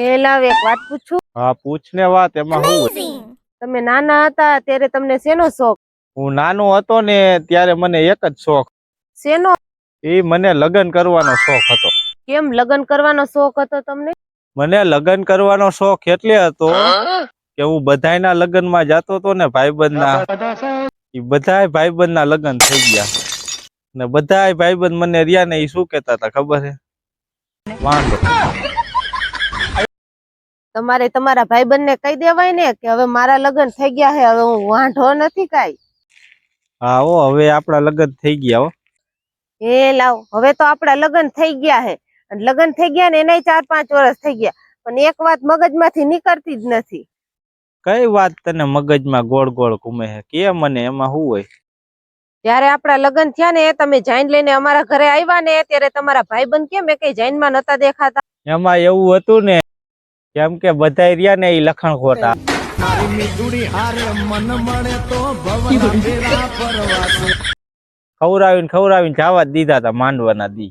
એ લાવ એક વાત પૂછું? હા પૂછને વાત એમાં હું તમે નાના હતા ત્યારે તમને શેનો શોખ? હું નાનો હતો ને ત્યારે મને એક જ શોખ. શેનો? એ મને લગ્ન કરવાનો શોખ હતો. કેમ લગ્ન કરવાનો શોખ હતો તમને? મને લગ્ન કરવાનો શોખ એટલે હતો કે હું બધાયના લગ્નમાં જતો હતો ને ભાઈબંધના. એ બધાય ભાઈબંધના લગ્ન થઈ ગયા. ને બધાય ભાઈબંધ મને રહ્યા ને એ શું કહેતા હતા ખબર છે? વાંધો. તમારે તમારા ભાઈબંધને કહી દેવાય ને કે હવે મારા લગ્ન થઈ ગયા છે હવે હું વાંઢો નથી કાઈ. હા ઓ હવે આપણા લગ્ન થઈ ગયા હો. એ લાવ હવે તો આપડા લગ્ન થઈ ગયા છે. અને લગ્ન થઈ ગયા ને એનાય ચાર પાંચ વર્ષ થઈ ગયા. પણ એક વાત મગજમાંથી નીકળતી જ નથી. કઈ વાત તને મગજમાં ગોળ ગોળ ઘૂમે છે? કે મને એમાં શું હોય? જયારે આપડા લગ્ન થયા ને તમે જાઈન લઈને અમારા ઘરે આવ્યા ને ત્યારે તમારા ભાઈબંધ કેમ એ કઈ જાઈનમાં નતા દેખાતા? એમાં એવું હતું ને કેમ કે બધાય રહ્યા ને એ લખણ ખોટા. ખવડાવીને ખવડાવીને જવા દીધા હતા માંડવાના દી.